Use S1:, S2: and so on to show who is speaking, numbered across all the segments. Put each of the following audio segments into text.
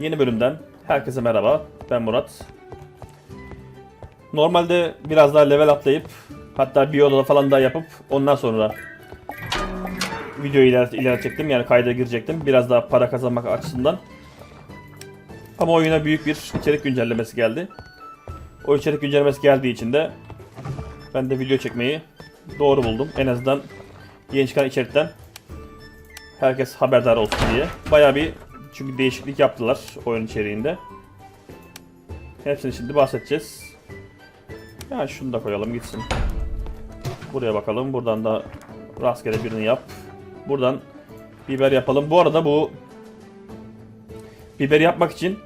S1: Yeni bölümden herkese merhaba. Ben Murat. Normalde biraz daha level atlayıp hatta bir odada falan daha yapıp ondan sonra videoyu ileri, ilerletecektim. Yani kayda girecektim. Biraz daha para kazanmak açısından. Ama oyuna büyük bir içerik güncellemesi geldi. O içerik güncellemesi geldiği için de ben de video çekmeyi doğru buldum. En azından yeni çıkan içerikten herkes haberdar olsun diye. Bayağı bir çünkü değişiklik yaptılar oyun içeriğinde. Hepsini şimdi bahsedeceğiz. Yani şunu da koyalım gitsin. Buraya bakalım. Buradan da rastgele birini yap. Buradan biber yapalım. Bu arada bu biber yapmak için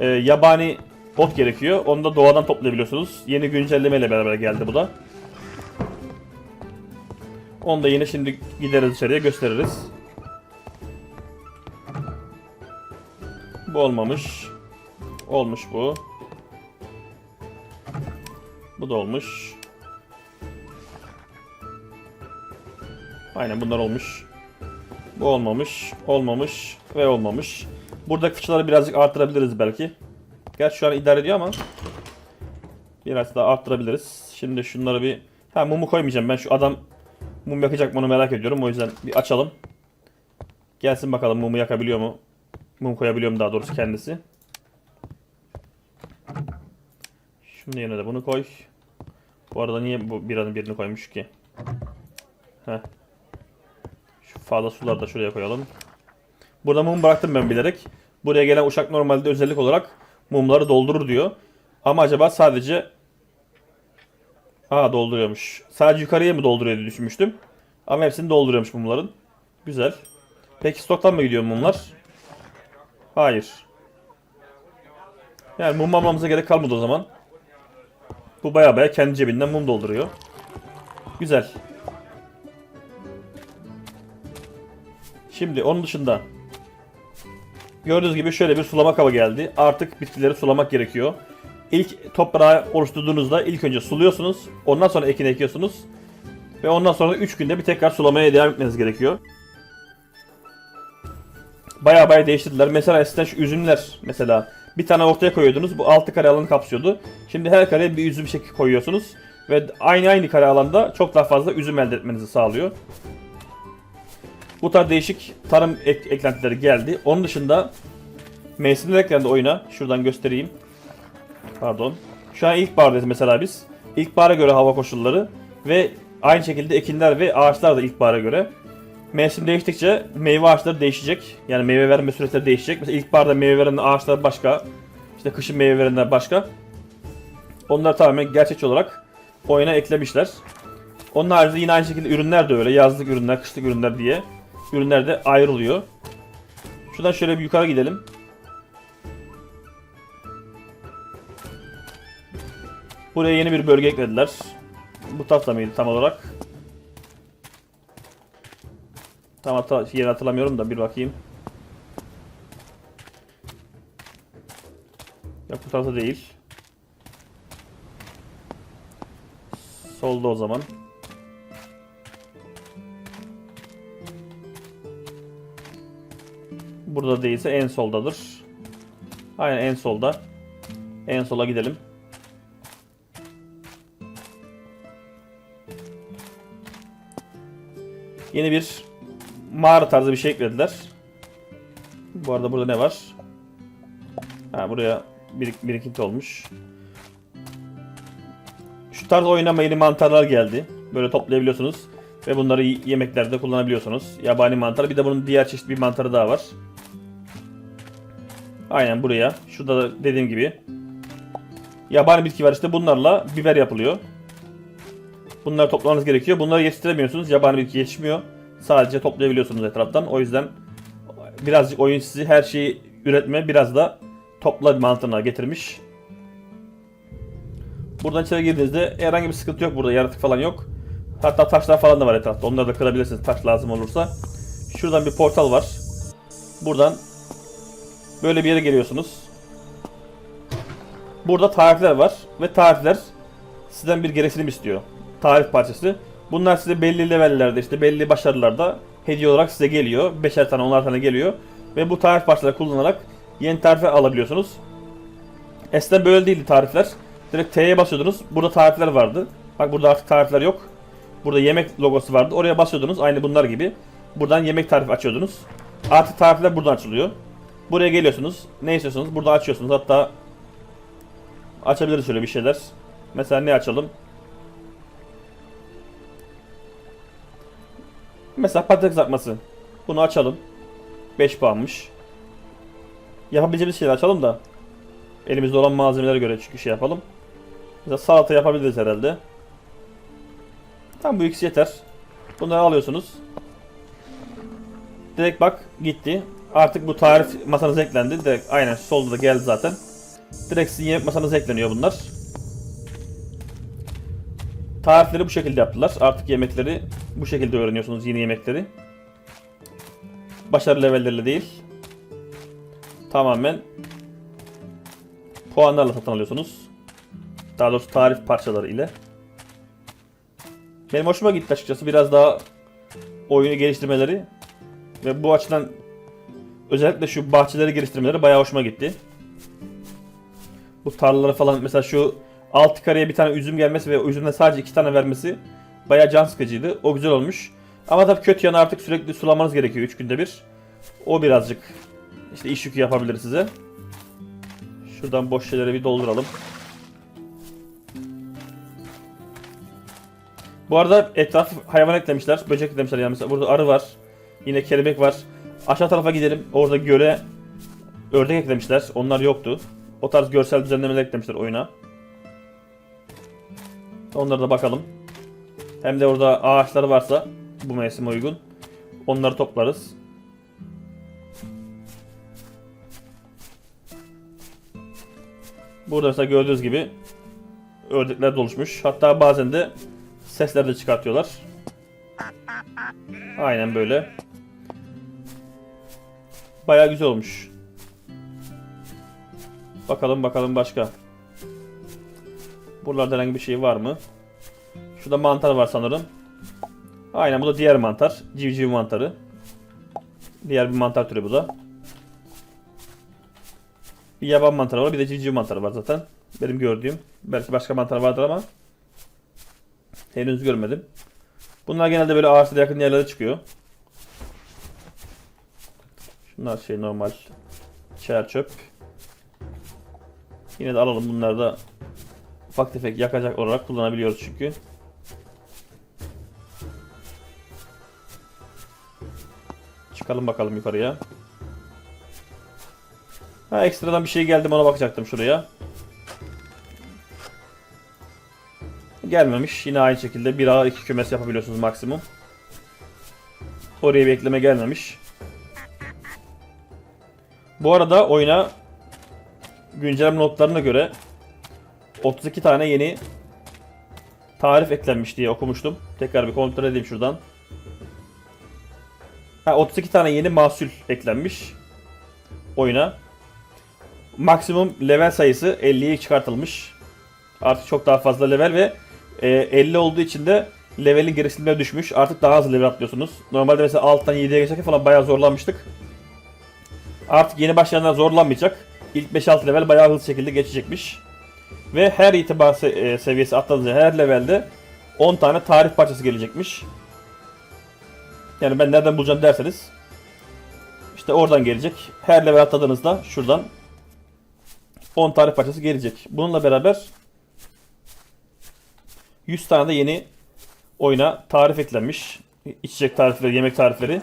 S1: e, yabani ot gerekiyor. Onu da doğadan toplayabiliyorsunuz. Yeni güncellemeyle beraber geldi bu da. Onu da yine şimdi gideriz içeriye gösteririz. Bu olmamış. Olmuş bu. Bu da olmuş. Aynen bunlar olmuş. Bu olmamış, olmamış ve olmamış. Buradaki fıçıları birazcık arttırabiliriz belki. Gerçi şu an idare ediyor ama biraz daha arttırabiliriz. Şimdi şunları bir... Ha mumu koymayacağım ben şu adam mum yakacak mı onu merak ediyorum. O yüzden bir açalım. Gelsin bakalım mumu yakabiliyor mu? Mum koyabiliyor mu daha doğrusu kendisi. Şimdi yerine de bunu koy. Bu arada niye bu biranın birini koymuş ki? Heh. Şu fazla suları da şuraya koyalım. Burada mum bıraktım ben bilerek. Buraya gelen uşak normalde özellik olarak mumları doldurur diyor. Ama acaba sadece... Aa dolduruyormuş. Sadece yukarıya mı dolduruyor diye düşünmüştüm. Ama hepsini dolduruyormuş mumların. Güzel. Peki stoktan mı gidiyor mumlar? Hayır. Yani mum almamıza gerek kalmadı o zaman. Bu baya baya kendi cebinden mum dolduruyor. Güzel. Şimdi onun dışında gördüğünüz gibi şöyle bir sulama kaba geldi. Artık bitkileri sulamak gerekiyor. İlk toprağı oluşturduğunuzda ilk önce suluyorsunuz. Ondan sonra ekin ekiyorsunuz. Ve ondan sonra 3 günde bir tekrar sulamaya devam etmeniz gerekiyor. Baya baya değiştirdiler. Mesela eskiden şu üzümler mesela bir tane ortaya koyuyordunuz. Bu 6 kare alanı kapsıyordu. Şimdi her kareye bir üzüm şekli koyuyorsunuz. Ve aynı aynı kare alanda çok daha fazla üzüm elde etmenizi sağlıyor. Bu tarz değişik tarım ek- eklentileri geldi. Onun dışında mevsimler eklendi oyuna. Şuradan göstereyim. Pardon. Şu an ilkbahardayız mesela biz. İlkbahara göre hava koşulları ve aynı şekilde ekinler ve ağaçlar da ilkbahara göre. Mevsim değiştikçe meyve ağaçları değişecek. Yani meyve verme süreçleri değişecek. Mesela ilkbaharda meyve veren ağaçlar başka. İşte kışın meyve verenler başka. Onları tamamen gerçekçi olarak oyuna eklemişler. Onun haricinde yine aynı şekilde ürünler de öyle. Yazlık ürünler, kışlık ürünler diye. Ürünler de ayrılıyor. Şuradan şöyle bir yukarı gidelim. Buraya yeni bir bölge eklediler. Bu tarafta mıydı tam olarak? Tam hata, yeri hatırlamıyorum da bir bakayım. Yok bu tarafta değil. Solda o zaman. Burada değilse en soldadır. Aynen en solda. En sola gidelim. Yeni bir mağara tarzı bir şey eklediler. Bu arada burada ne var? Ha buraya bir, birikinti olmuş. Şu tarz oynama yeni mantarlar geldi. Böyle toplayabiliyorsunuz. Ve bunları yemeklerde kullanabiliyorsunuz. Yabani mantar. Bir de bunun diğer çeşit bir mantarı daha var. Aynen buraya. Şurada da dediğim gibi. Yabani bitki var işte bunlarla biber yapılıyor. Bunları toplamanız gerekiyor. Bunları yetiştiremiyorsunuz. Yabani bitki yetişmiyor. Sadece toplayabiliyorsunuz etraftan. O yüzden birazcık oyun sizi her şeyi üretme biraz da topla mantığına getirmiş. Buradan içeri girdiğinizde herhangi bir sıkıntı yok burada. Yaratık falan yok. Hatta taşlar falan da var etrafta. Onları da kırabilirsiniz taş lazım olursa. Şuradan bir portal var. Buradan böyle bir yere geliyorsunuz. Burada tarifler var ve tarifler sizden bir gereksinim istiyor. Tarif parçası. Bunlar size belli levellerde işte belli başarılarda hediye olarak size geliyor. Beşer tane onar tane geliyor. Ve bu tarif parçaları kullanarak yeni tarife alabiliyorsunuz. Eskiden böyle değildi tarifler. Direkt T'ye basıyordunuz. Burada tarifler vardı. Bak burada artık tarifler yok. Burada yemek logosu vardı. Oraya basıyordunuz. Aynı bunlar gibi. Buradan yemek tarifi açıyordunuz. Artık tarifler buradan açılıyor. Buraya geliyorsunuz. Ne istiyorsunuz? Burada açıyorsunuz. Hatta açabiliriz şöyle bir şeyler. Mesela ne açalım? Mesela patates kızartması. Bunu açalım. 5 puanmış. Yapabileceğimiz şeyler açalım da. Elimizde olan malzemelere göre çünkü şey yapalım. Mesela salata yapabiliriz herhalde. Tam bu ikisi yeter. Bunları alıyorsunuz. Direkt bak gitti. Artık bu tarif masanıza eklendi. Direkt aynen solda da geldi zaten. Direkt sizin yemek masanıza ekleniyor bunlar. Tarifleri bu şekilde yaptılar. Artık yemekleri bu şekilde öğreniyorsunuz yeni yemekleri. Başarı levelleriyle değil. Tamamen puanlarla satın alıyorsunuz. Daha doğrusu tarif parçaları ile. Benim hoşuma gitti açıkçası. Biraz daha oyunu geliştirmeleri ve bu açıdan özellikle şu bahçeleri geliştirmeleri bayağı hoşuma gitti. Bu tarlalara falan mesela şu alt kareye bir tane üzüm gelmesi ve üzümden sadece iki tane vermesi bayağı can sıkıcıydı. O güzel olmuş. Ama tabii kötü yanı artık sürekli sulamanız gerekiyor 3 günde bir. O birazcık işte iş yükü yapabilir size. Şuradan boş şeyleri bir dolduralım. Bu arada etraf hayvan eklemişler. Böcek eklemişler yani mesela burada arı var. Yine kelebek var. Aşağı tarafa gidelim. Orada göle ördek eklemişler. Onlar yoktu. O tarz görsel düzenlemeler eklemişler oyuna. Onlara da bakalım. Hem de orada ağaçlar varsa bu mevsime uygun. Onları toplarız. Burada mesela gördüğünüz gibi ördekler doluşmuş. Hatta bazen de sesler de çıkartıyorlar. Aynen böyle. Bayağı güzel olmuş. Bakalım bakalım başka. Buralarda herhangi bir şey var mı? Şurada mantar var sanırım. Aynen bu da diğer mantar. Civciv mantarı. Diğer bir mantar türü bu da. Bir yaban mantarı var bir de civciv mantarı var zaten. Benim gördüğüm. Belki başka mantar vardır ama henüz görmedim. Bunlar genelde böyle ağaçlara yakın yerlere çıkıyor. Şunlar şey normal çer çöp. Yine de alalım bunları da ufak tefek yakacak olarak kullanabiliyoruz çünkü. Çıkalım bakalım yukarıya. Ha ekstradan bir şey geldi ona bakacaktım şuraya. Gelmemiş. Yine aynı şekilde 1 A 2 kümes yapabiliyorsunuz maksimum. Oraya bir gelmemiş. Bu arada oyuna güncelleme notlarına göre 32 tane yeni tarif eklenmiş diye okumuştum. Tekrar bir kontrol edeyim şuradan. Ha, 32 tane yeni mahsul eklenmiş oyuna. Maksimum level sayısı 50'ye çıkartılmış. Artık çok daha fazla level ve e, 50 olduğu için de levelin gereksinimleri düşmüş. Artık daha hızlı level atlıyorsunuz. Normalde mesela 6'dan 7'ye geçerken falan bayağı zorlanmıştık. Artık yeni başlayanlar zorlanmayacak. İlk 5-6 level bayağı hızlı şekilde geçecekmiş. Ve her itibar e, seviyesi atladığınız her levelde 10 tane tarif parçası gelecekmiş. Yani ben nereden bulacağım derseniz işte oradan gelecek. Her level atladığınızda şuradan 10 tarif parçası gelecek. Bununla beraber 100 tane de yeni oyuna tarif eklenmiş. İçecek tarifleri, yemek tarifleri.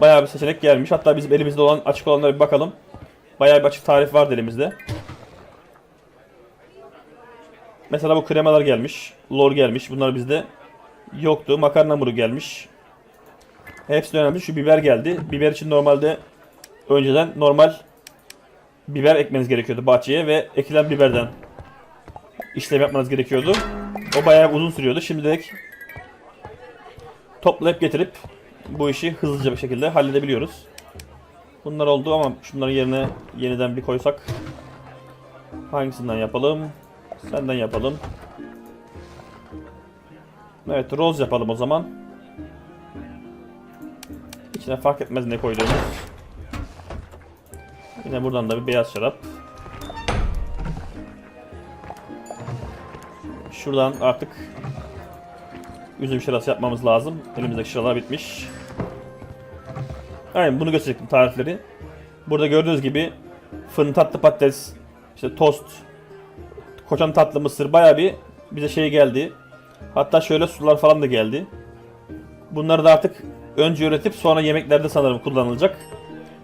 S1: Bayağı bir seçenek gelmiş. Hatta bizim elimizde olan açık olanlara bir bakalım. Bayağı bir açık tarif vardı elimizde. Mesela bu kremalar gelmiş. Lor gelmiş. Bunlar bizde yoktu. Makarna hamuru gelmiş. Hepsi önemli. Şu biber geldi. Biber için normalde önceden normal biber ekmeniz gerekiyordu bahçeye ve ekilen biberden işlem yapmanız gerekiyordu. O bayağı uzun sürüyordu. Şimdi direkt toplayıp getirip bu işi hızlıca bir şekilde halledebiliyoruz. Bunlar oldu ama şunların yerine yeniden bir koysak. Hangisinden yapalım? Senden yapalım. Evet, roz yapalım o zaman. İçine fark etmez ne koyduğumuz. Yine buradan da bir beyaz şarap. Şuradan artık üzüm şırası yapmamız lazım. Elimizdeki şıralar bitmiş. Aynen bunu gösterecektim tarifleri. Burada gördüğünüz gibi fırın tatlı patates, işte tost, koçan tatlı mısır bayağı bir bize şey geldi. Hatta şöyle sular falan da geldi. Bunları da artık önce üretip sonra yemeklerde sanırım kullanılacak.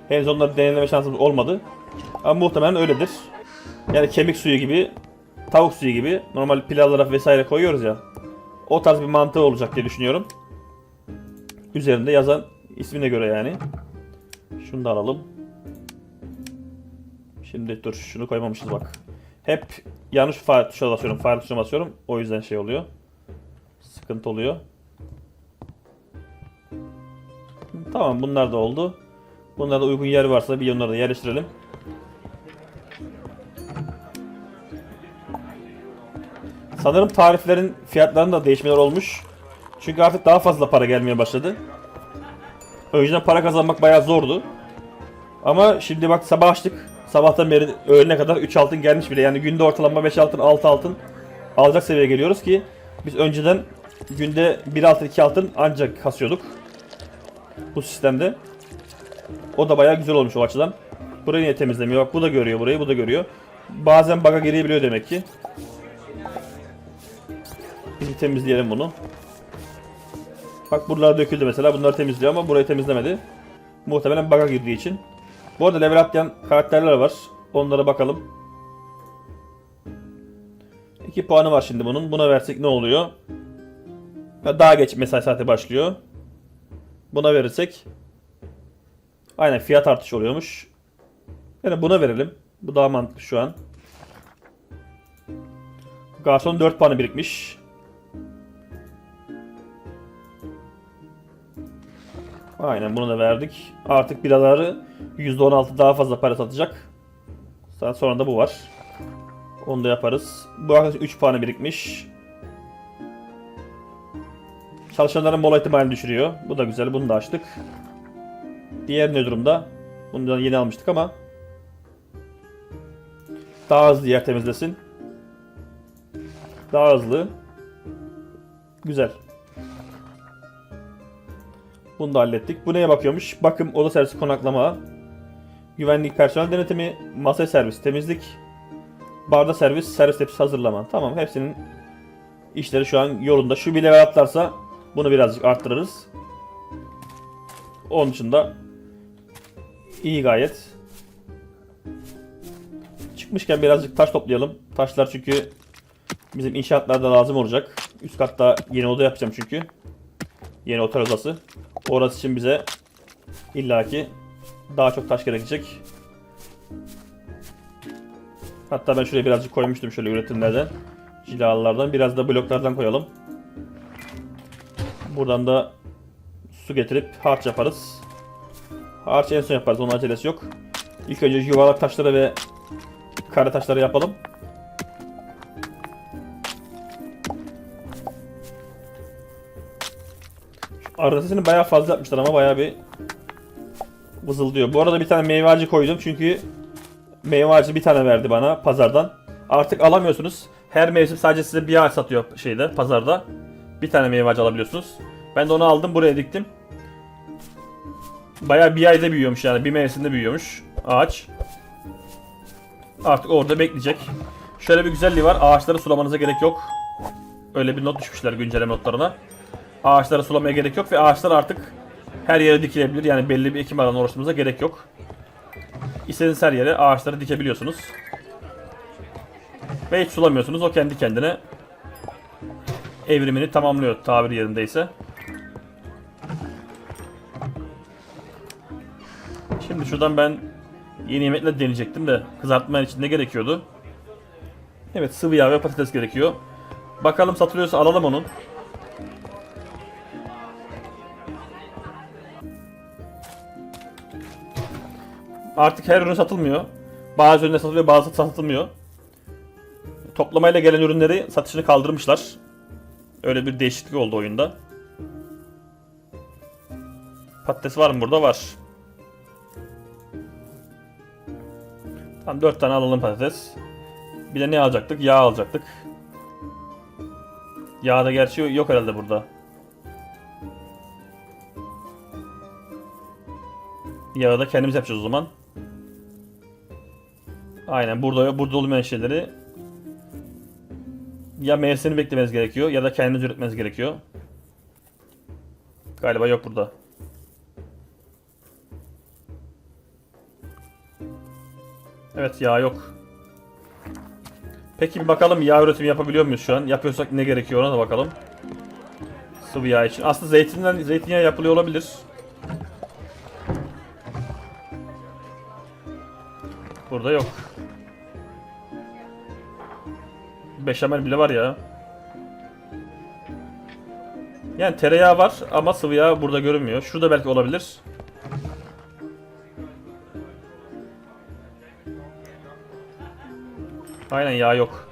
S1: Henüz onları deneyimleme şansımız olmadı. Ama muhtemelen öyledir. Yani kemik suyu gibi, tavuk suyu gibi normal pilavlara vesaire koyuyoruz ya. O tarz bir mantığı olacak diye düşünüyorum. Üzerinde yazan ismine göre yani. Şunu da alalım. Şimdi dur şunu koymamışız bak. Hep yanlış fare tuşuna basıyorum. Fare tuşuna basıyorum. O yüzden şey oluyor. Sıkıntı oluyor. Tamam bunlar da oldu. Bunlarda uygun yer varsa bir onları da yerleştirelim. Sanırım tariflerin fiyatlarında da değişmeler olmuş. Çünkü artık daha fazla para gelmeye başladı. Önceden para kazanmak bayağı zordu. Ama şimdi bak sabah açtık. Sabahtan beri öğlene kadar 3 altın gelmiş bile. Yani günde ortalama 5 altın 6 altın alacak seviyeye geliyoruz ki biz önceden günde 1 altın 2 altın ancak kasıyorduk. Bu sistemde. O da bayağı güzel olmuş o açıdan. Burayı niye temizlemiyor? Bak bu da görüyor burayı, bu da görüyor. Bazen bug'a girebiliyor demek ki. Biz temizleyelim bunu. Bak buralar döküldü mesela. Bunları temizliyor ama burayı temizlemedi. Muhtemelen bug'a girdiği için. Bu arada level atlayan karakterler var. Onlara bakalım. 2 puanı var şimdi bunun. Buna versek ne oluyor? Daha geç mesai saati başlıyor. Buna verirsek Aynen fiyat artışı oluyormuş. Yani buna verelim. Bu daha mantıklı şu an. Garson 4 puanı birikmiş. Aynen bunu da verdik. Artık biraları %16 daha fazla para satacak. Sonra da bu var. Onu da yaparız. Bu arkadaş 3 puanı birikmiş. Çalışanların mola ihtimalini düşürüyor. Bu da güzel. Bunu da açtık. Diğer ne durumda? Bunu da yeni almıştık ama daha hızlı yer temizlesin. Daha hızlı. Güzel. Bunu da hallettik. Bu neye bakıyormuş? Bakım, oda servisi, konaklama, güvenlik, personel denetimi, masa servis, temizlik, barda servis, servis tepsi hazırlama. Tamam hepsinin işleri şu an yolunda. Şu bir level atlarsa bunu birazcık arttırırız. Onun dışında iyi gayet. Çıkmışken birazcık taş toplayalım. Taşlar çünkü bizim inşaatlarda lazım olacak. Üst katta yeni oda yapacağım çünkü. Yeni otel odası. Orası için bize illaki daha çok taş gerekecek. Hatta ben şuraya birazcık koymuştum şöyle üretimlerden. Cilalardan biraz da bloklardan koyalım. Buradan da su getirip harç yaparız. Harç en son yaparız. Onun acelesi yok. İlk önce yuvarlak taşları ve kare taşları yapalım. Arada sesini bayağı fazla yapmışlar ama bayağı bir vızıldıyor. Bu arada bir tane meyve ağacı koydum çünkü meyve ağacı bir tane verdi bana pazardan. Artık alamıyorsunuz. Her mevsim sadece size bir ağaç satıyor şeyde pazarda. Bir tane meyve ağacı alabiliyorsunuz. Ben de onu aldım buraya diktim. Bayağı bir ayda büyüyormuş yani bir mevsimde büyüyormuş ağaç. Artık orada bekleyecek. Şöyle bir güzelliği var. Ağaçları sulamanıza gerek yok. Öyle bir not düşmüşler güncelleme notlarına. Ağaçları sulamaya gerek yok ve ağaçlar artık her yere dikilebilir. Yani belli bir ekim alanı oluşturmanıza gerek yok. İstediğiniz her yere ağaçları dikebiliyorsunuz. Ve hiç sulamıyorsunuz. O kendi kendine evrimini tamamlıyor tabir yerindeyse. Şimdi şuradan ben yeni yemekler deneyecektim de kızartma için ne gerekiyordu? Evet sıvı yağ ve patates gerekiyor. Bakalım satılıyorsa alalım onun. Artık her ürün satılmıyor. Bazı ürünler satılıyor bazı satılmıyor. Toplamayla gelen ürünleri satışını kaldırmışlar. Öyle bir değişiklik oldu oyunda. Patates var mı burada? Var. Tamam 4 tane alalım patates. Bir de ne alacaktık? Yağ alacaktık. Yağ da gerçi yok herhalde burada. Yağı da kendimiz yapacağız o zaman. Aynen burada burada olmayan şeyleri ya mevsimini beklemeniz gerekiyor ya da kendiniz üretmeniz gerekiyor. Galiba yok burada. Evet yağ yok. Peki bir bakalım yağ üretimi yapabiliyor muyuz şu an? Yapıyorsak ne gerekiyor ona da bakalım. Sıvı yağ için. Aslında zeytinden zeytinyağı yapılıyor olabilir. Burada yok. Beşamel bile var ya. Yani tereyağı var ama sıvı yağ burada görünmüyor. Şurada belki olabilir. Aynen yağ yok.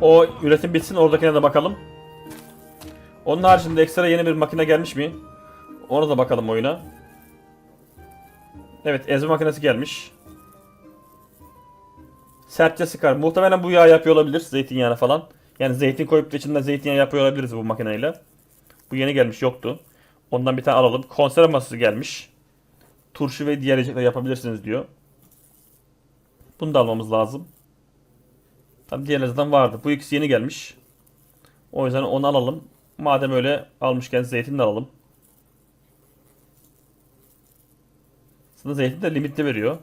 S1: O üretim bitsin oradakine de bakalım. Onun haricinde ekstra yeni bir makine gelmiş mi? Ona da bakalım oyuna. Evet ezme makinesi gelmiş. Sertçe sıkar. Muhtemelen bu yağ yapıyor olabilir. Zeytinyağına falan. Yani zeytin koyup da içinden zeytinyağı yapıyor olabiliriz bu makineyle. Bu yeni gelmiş yoktu. Ondan bir tane alalım. Konserve masası gelmiş. Turşu ve diğer yiyecekler yapabilirsiniz diyor. Bunu da almamız lazım. Tabi diğerleri zaten vardı. Bu ikisi yeni gelmiş. O yüzden onu alalım. Madem öyle almışken zeytin de alalım. Aslında zeytin de limitli veriyor.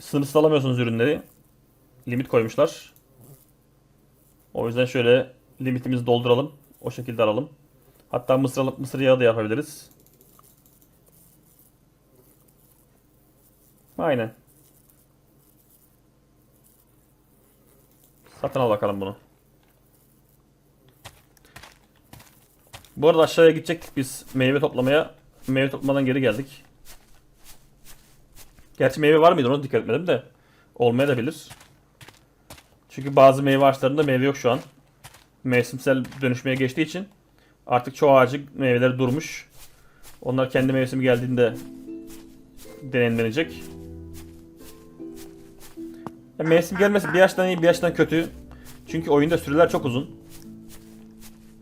S1: Sınırsız alamıyorsunuz ürünleri. Limit koymuşlar. O yüzden şöyle limitimizi dolduralım. O şekilde alalım. Hatta mısır, mısır yağı da yapabiliriz. Aynen. Satın al bakalım bunu. Bu arada aşağıya gidecektik biz meyve toplamaya. Meyve toplamadan geri geldik. Gerçi meyve var mıydı ona dikkat etmedim de. Olmaya da bilir. Çünkü bazı meyve ağaçlarında meyve yok şu an. Mevsimsel dönüşmeye geçtiği için artık çoğu ağacın meyveleri durmuş. Onlar kendi mevsimi geldiğinde deneyimlenecek. Ya mevsim gelmesi bir yaştan iyi bir yaştan kötü. Çünkü oyunda süreler çok uzun.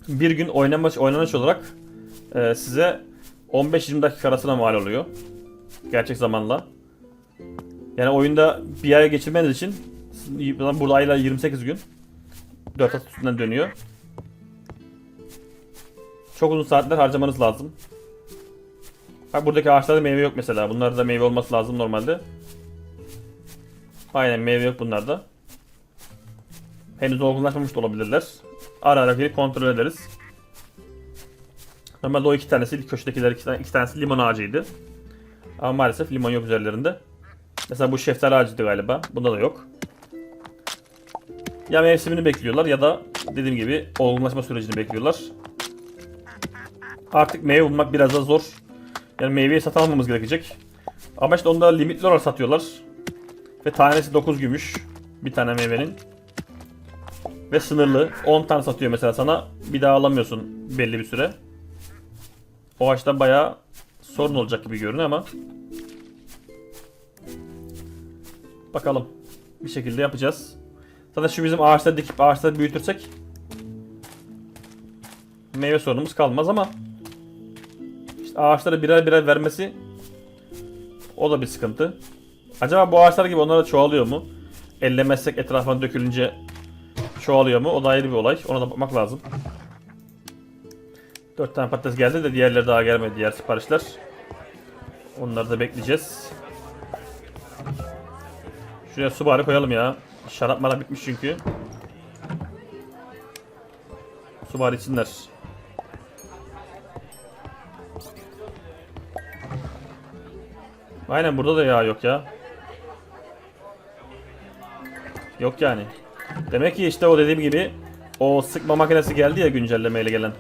S1: Bir gün oynanış, oynanış olarak e, size 15-20 dakika arasına mal oluyor. Gerçek zamanla. Yani oyunda bir aya geçirmeniz için burada aylar 28 gün. 4 at üstünden dönüyor. Çok uzun saatler harcamanız lazım. Bak buradaki ağaçlarda meyve yok mesela. Bunlarda meyve olması lazım normalde. Aynen meyve yok bunlarda. Henüz olgunlaşmamış da olabilirler. Ara ara gelip kontrol ederiz. Normalde o iki tanesi, köşedekiler iki, iki tanesi limon ağacıydı. Ama maalesef limon yok üzerlerinde. Mesela bu şeftali ağacıydı galiba. Bunda da yok. Ya mevsimini bekliyorlar ya da dediğim gibi olgunlaşma sürecini bekliyorlar. Artık meyve bulmak biraz da zor. Yani meyveyi satın almamız gerekecek. Ama işte onda limitli olarak satıyorlar. Ve tanesi 9 gümüş. Bir tane meyvenin. Ve sınırlı. 10 tane satıyor mesela sana. Bir daha alamıyorsun belli bir süre. O açıdan bayağı sorun olacak gibi görünüyor ama. Bakalım. Bir şekilde yapacağız. Zaten şu bizim ağaçları dikip ağaçları büyütürsek meyve sorunumuz kalmaz ama işte ağaçlara birer birer vermesi o da bir sıkıntı. Acaba bu ağaçlar gibi onlar da çoğalıyor mu? Ellemezsek etrafına dökülünce çoğalıyor mu? O da ayrı bir olay. Ona da bakmak lazım. 4 tane patates geldi de diğerleri daha gelmedi. Diğer siparişler. Onları da bekleyeceğiz. Şuraya su bari koyalım ya. Şarap mara bitmiş çünkü. Su bari içsinler. Aynen burada da yağ yok ya. Yok yani. Demek ki işte o dediğim gibi o sıkma makinesi geldi ya güncellemeyle gelen.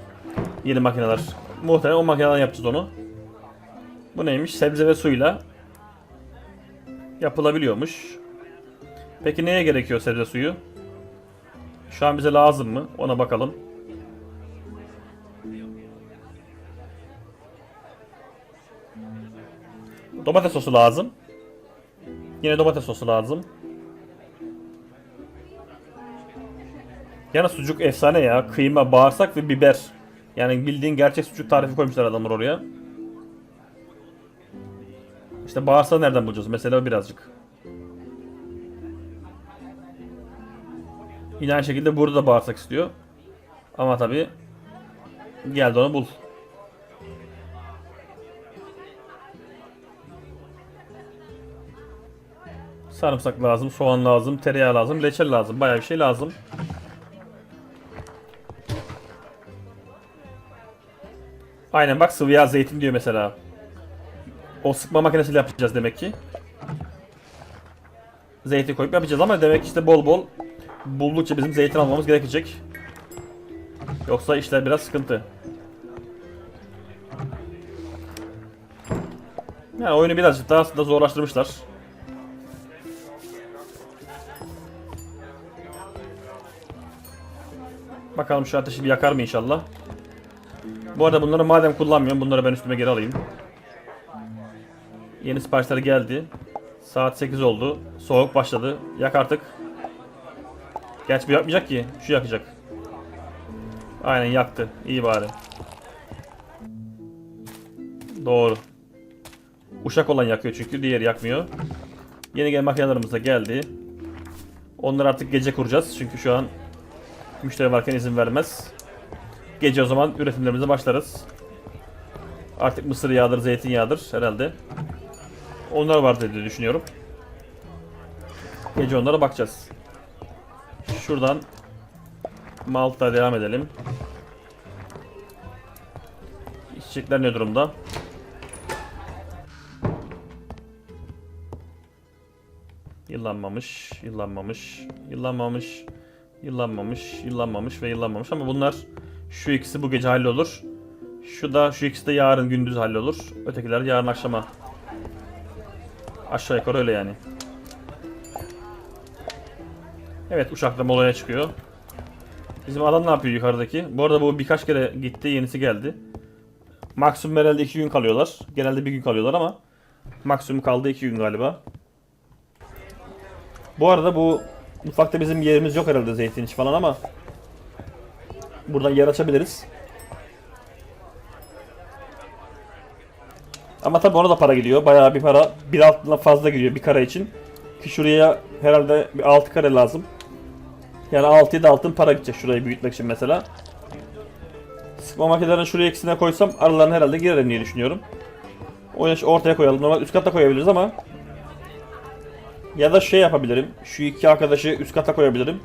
S1: Yeni makineler. Muhtemelen o makineden yapacağız onu. Bu neymiş? Sebze ve suyla yapılabiliyormuş. Peki neye gerekiyor sebze suyu? Şu an bize lazım mı? Ona bakalım. Domates sosu lazım. Yine domates sosu lazım. Yani sucuk efsane ya. Kıyma, bağırsak ve biber. Yani bildiğin gerçek sucuk tarifi koymuşlar adamlar oraya. İşte bağırsağı nereden bulacağız? Mesela birazcık. Yine aynı şekilde burada da bağırsak istiyor. Ama tabi geldi onu bul. Sarımsak lazım, soğan lazım, tereyağı lazım, reçel lazım. Bayağı bir şey lazım. Aynen bak sıvı yağ zeytin diyor mesela. O sıkma makinesiyle yapacağız demek ki. Zeytin koyup yapacağız ama demek işte bol bol buldukça bizim zeytin almamız gerekecek. Yoksa işler biraz sıkıntı. Yani oyunu birazcık daha aslında zorlaştırmışlar. Bakalım şu ateşi bir yakar mı inşallah. Bu arada bunları madem kullanmıyorum bunları ben üstüme geri alayım. Yeni siparişler geldi. Saat 8 oldu. Soğuk başladı. Yak artık. Gerçi bu yapmayacak ki. Şu yakacak. Aynen yaktı. İyi bari. Doğru. Uşak olan yakıyor çünkü. Diğeri yakmıyor. Yeni gelen makinelerimiz de geldi. Onları artık gece kuracağız. Çünkü şu an müşteri varken izin vermez. Gece o zaman üretimlerimize başlarız. Artık mısır yağıdır, zeytinyağıdır herhalde. Onlar var diye düşünüyorum. Gece onlara bakacağız. Şuradan Malta devam edelim. İçecekler ne durumda? Yıllanmamış, yıllanmamış, yıllanmamış, yıllanmamış, yıllanmamış ve yıllanmamış ama bunlar şu ikisi bu gece hallolur. Şu da şu ikisi de yarın gündüz hallolur. Ötekiler yarın akşama. Aşağı yukarı öyle yani. Evet uçakla molaya çıkıyor. Bizim adam ne yapıyor yukarıdaki? Bu arada bu birkaç kere gitti yenisi geldi. Maksimum herhalde 2 gün kalıyorlar. Genelde bir gün kalıyorlar ama maksimum kaldı 2 gün galiba. Bu arada bu mutfakta bizim yerimiz yok herhalde zeytin içi falan ama buradan yer açabiliriz. Ama tabi ona da para gidiyor. Bayağı bir para. Bir altına fazla gidiyor bir kare için. Ki şuraya herhalde bir 6 kare lazım. Yani 6-7 altın para gidecek şurayı büyütmek için mesela. Sıkma makinelerini şuraya ikisine koysam aralarına herhalde girerim diye düşünüyorum. O yüzden ortaya koyalım. Normal üst kata koyabiliriz ama ya da şey yapabilirim. Şu iki arkadaşı üst kata koyabilirim.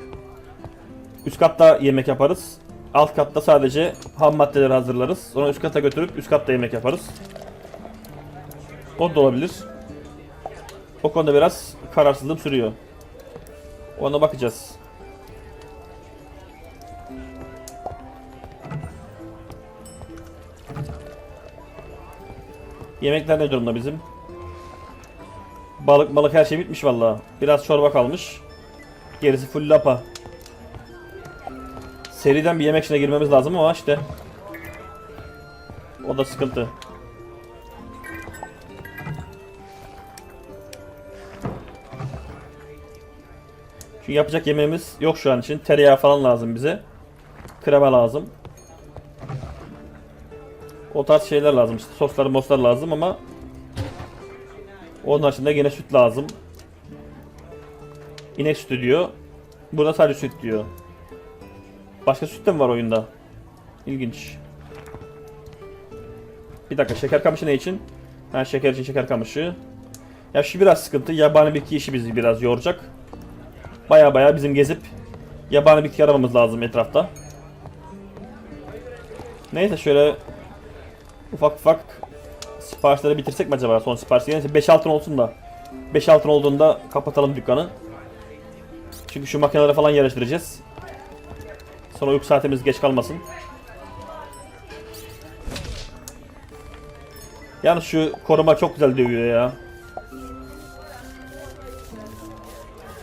S1: Üst katta yemek yaparız. Alt katta sadece ham maddeleri hazırlarız. Sonra üst kata götürüp üst katta yemek yaparız. O da olabilir. O konuda biraz kararsızlığım sürüyor. Ona bakacağız. Yemekler ne durumda bizim? Balık balık her şey bitmiş vallahi. Biraz çorba kalmış. Gerisi full lapa. Seriden bir yemek içine girmemiz lazım ama işte. O da sıkıntı. Çünkü yapacak yemeğimiz yok şu an için. Tereyağı falan lazım bize. Krema lazım. O tarz şeyler lazım işte. Soslar moslar lazım ama onun dışında yine süt lazım. İnek sütü diyor. Burada sadece süt diyor. Başka süt de mi var oyunda? İlginç. Bir dakika şeker kamışı ne için? Ha şeker için şeker kamışı. Ya şu biraz sıkıntı. Yabani bitki işi bizi biraz yoracak. Baya baya bizim gezip yabani bitki aramamız lazım etrafta. Neyse şöyle ufak ufak siparişleri bitirsek mi acaba son sipariş gelirse 5 altın olsun da 5 altın olduğunda kapatalım dükkanı. Çünkü şu makineleri falan yerleştireceğiz. Sonra uyku saatimiz geç kalmasın. Yani şu koruma çok güzel dövüyor ya.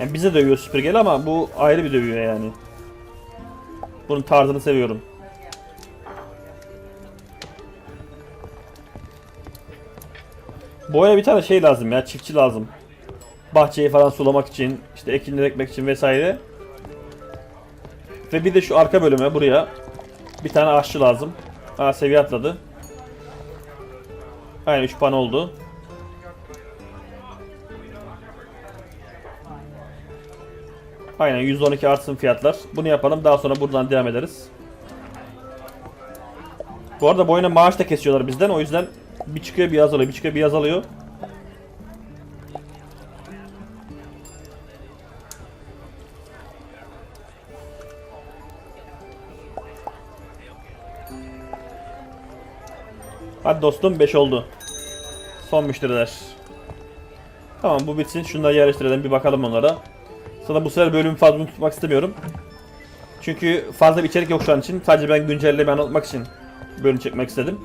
S1: Yani bize dövüyor süpürgeli ama bu ayrı bir dövüyor yani. Bunun tarzını seviyorum. Bu oyuna bir tane şey lazım ya çiftçi lazım. Bahçeyi falan sulamak için, işte ekinleri ekmek için vesaire. Ve bir de şu arka bölüme buraya bir tane aşçı lazım. Aa seviye atladı. Aynen 3 puan oldu. Aynen 112 artsın fiyatlar. Bunu yapalım daha sonra buradan devam ederiz. Bu arada bu oyuna maaş da kesiyorlar bizden o yüzden bir çıkıyor bir azalıyor bir çıkıyor bir azalıyor. Hadi dostum 5 oldu. Son müşteriler. Tamam bu bitsin. Şunları yerleştirelim bir bakalım onlara. Sana bu sefer bölümü fazla tutmak istemiyorum. Çünkü fazla bir içerik yok şu an için. Sadece ben güncelleme anlatmak için bölüm çekmek istedim.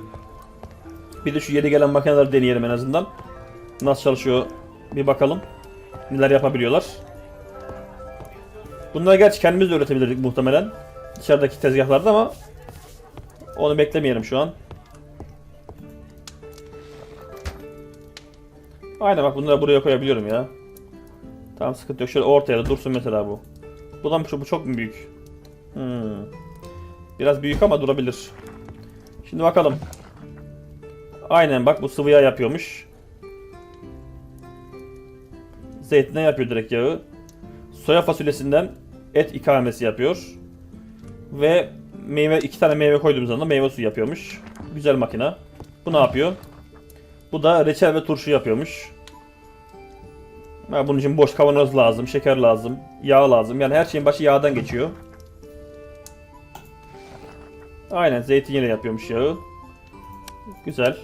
S1: Bir de şu yeni gelen makineleri deneyelim en azından. Nasıl çalışıyor bir bakalım. Neler yapabiliyorlar. Bunları gerçi kendimiz de üretebilirdik muhtemelen. Dışarıdaki tezgahlarda ama onu beklemeyelim şu an. Aynen bak bunları buraya koyabiliyorum ya. Tamam sıkıntı yok. Şöyle ortaya da dursun mesela bu. Bu da bu çok mu büyük? Hmm. Biraz büyük ama durabilir. Şimdi bakalım. Aynen bak bu sıvı yağ yapıyormuş. Zeytinden yapıyor direkt yağı. Soya fasulyesinden et ikamesi yapıyor. Ve meyve iki tane meyve koyduğumuz anda meyve suyu yapıyormuş. Güzel makine. Bu ne yapıyor? Bu da reçel ve turşu yapıyormuş. Ha, bunun için boş kavanoz lazım, şeker lazım, yağ lazım. Yani her şeyin başı yağdan geçiyor. Aynen zeytinyağıyla yapıyormuş yağı. Güzel.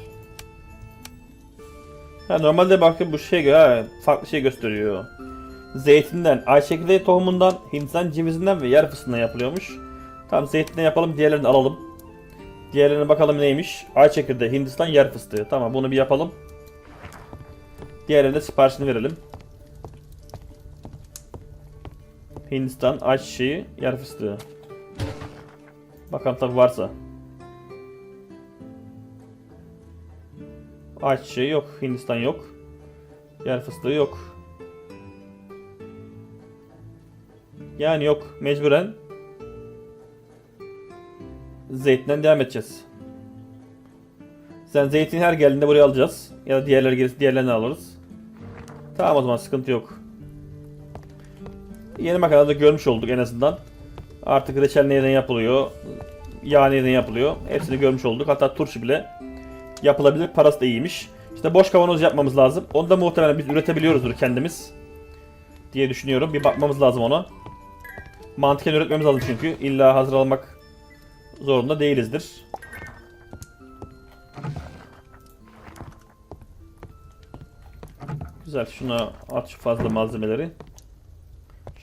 S1: Ha, normalde bakın bu şey ha, farklı şey gösteriyor. Zeytinden, ayçekirdeği tohumundan, hindistan cevizinden ve yer fıstığından yapılıyormuş. Tamam zeytinden yapalım, diğerlerini alalım. Diğerlerine bakalım neymiş. Ay çekirdeği, Hindistan yer fıstığı. Tamam bunu bir yapalım. Diğerlerine siparişini verelim. Hindistan, ay çiçeği, yer fıstığı. Bakalım tabi varsa. Ay çiçeği yok, Hindistan yok. Yer fıstığı yok. Yani yok, mecburen zeytinden devam edeceğiz. Sen zeytin her geldiğinde buraya alacağız. Ya da diğerleri gelirse diğerlerini alırız. Tamam o zaman sıkıntı yok. Yeni makinede görmüş olduk en azından. Artık reçel nereden yapılıyor, yağ nereden yapılıyor. Hepsini görmüş olduk. Hatta turşu bile yapılabilir. Parası da iyiymiş. İşte boş kavanoz yapmamız lazım. Onu da muhtemelen biz üretebiliyoruzdur kendimiz. Diye düşünüyorum. Bir bakmamız lazım ona. Mantıken üretmemiz lazım çünkü. İlla hazır almak zorunda değilizdir. Güzel şuna at şu fazla malzemeleri.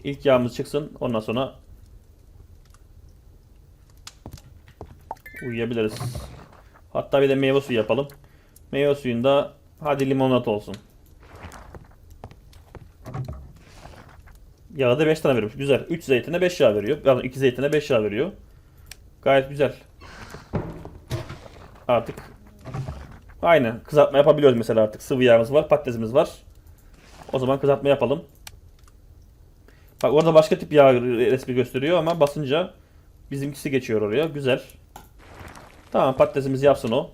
S1: İlk yağımız çıksın ondan sonra uyuyabiliriz. Hatta bir de meyve suyu yapalım. Meyve suyunda hadi limonat olsun. Yağı da 5 tane veriyormuş. Güzel. 3 zeytine 5 yağ veriyor. Yani 2 zeytine 5 yağ veriyor. Gayet güzel. Artık aynen kızartma yapabiliyoruz mesela artık. Sıvı yağımız var, patatesimiz var. O zaman kızartma yapalım. Bak orada başka tip yağ resmi gösteriyor ama basınca bizimkisi geçiyor oraya. Güzel. Tamam patatesimizi yapsın o.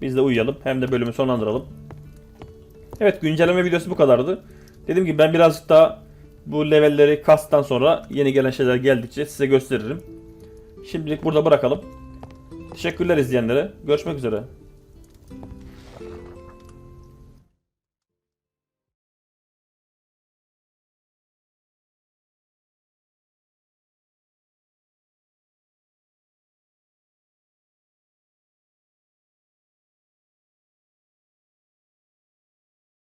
S1: Biz de uyuyalım. Hem de bölümü sonlandıralım. Evet güncelleme videosu bu kadardı. Dediğim gibi ben birazcık daha bu levelleri kastan sonra yeni gelen şeyler geldikçe size gösteririm. Şimdilik burada bırakalım. Teşekkürler izleyenlere. Görüşmek üzere.